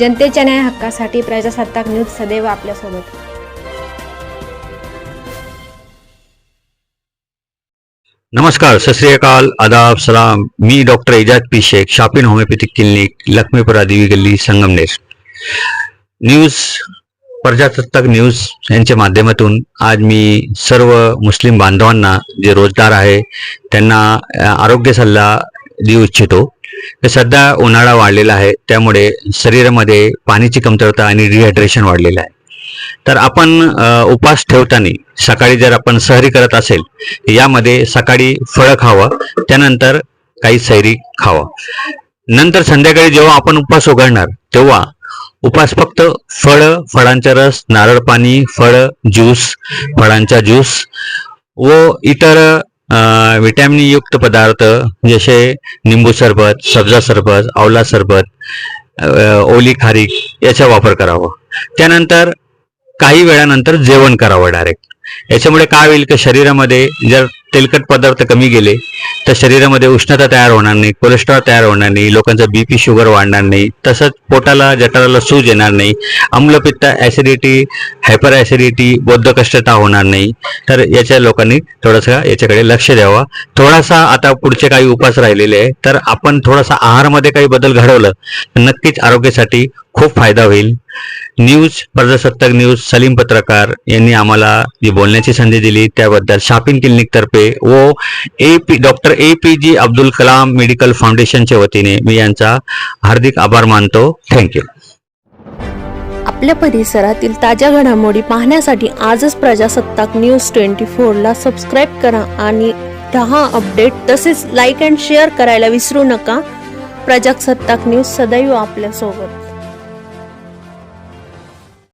जनतेच्या न्याय हक्कासाठी प्रजासत्ताक न्यूज सदैव आपल्यासोबत. नमस्कार सतरीकाल आदाब सलाम. मी डॉक्टर एजाज पी शेख शापिन होमिओपॅथिक क्लिनिक लक्ष्मीपुरा देवी गल्ली संगमनेर. न्यूज प्रजासत्ताक न्यूज यांच्या माध्यमातून आज मी सर्व मुस्लिम बांधवांना जे रोजगार आहे त्यांना आरोग्य सल्ला देऊ इच्छितो. सध्या उन्हाळा वाढलेला आहे. त्यामुळे शरीरामध्ये पाण्याची कमतरता आणि डिहायड्रेशन वाढलेलं आहे. तर आपण उपास ठेवताना सकाळी जर आपण सहरी करत असेल यामध्ये सकाळी फळं खावं त्यानंतर काही सैरी खावं. नंतर संध्याकाळी जेव्हा आपण उपवास उघडणार तेव्हा उपास फक्त फळं फळांचा रस नारळ पाणी फळं ज्यूस फळांचा ज्यूस व इतर युक्त पदार्थ जसे निंबू सरबत सब्जा सरबत आवला सरबत ओली खारीक याचा वापर करावा. त्यानंतर काही वेळानंतर जेवण करावं डायरेक्ट याच्यामुळे काय होईल की शरीरामध्ये जर तेलकट पदार्थ कमी गेले तर शरीरामध्ये उष्णता तयार होणार नाही कोलेस्ट्रॉल तयार होणार नाही लोकांचा बीपी शुगर वाढणार नाही तसंच पोटाला जठराला सूज येणार नाही अम्लपित्त ऍसिडिटी हायपर ऍसिडिटी बौद्धकष्टता होणार नाही. तर याच्या लोकांनी थोडंसं याच्याकडे लक्ष द्यावा. थोडासा आता पुढचे काही उपास राहिलेले आहे तर आपण थोडासा आहारामध्ये काही बदल घडवलं तर नक्कीच आरोग्यासाठी खूप फायदा होईल. न्यूज प्रजासत्ताक न्यूज सलीम पत्रकार यांनी आम्हाला जी बोलण्याची संधी दिली त्याबद्दल शापिंग क्लिनिक तर्फे व A P doctor A P J Abdul Kalam medical फाउंडेशनच्या वतीने मी यांचा हार्दिक आभार मानतो. थँक्यू आपल्या परिसरातील ताज्या घडामोडी पाहण्यासाठी आजच प्रजासत्ताक न्यूज ट्वेंटी फोरला सबस्क्राईब करा आणि दहा अपडेट तसेच लाईक अँड शेअर करायला विसरू नका. प्रजासत्ताक न्यूज सदैव आपल्यासोबत.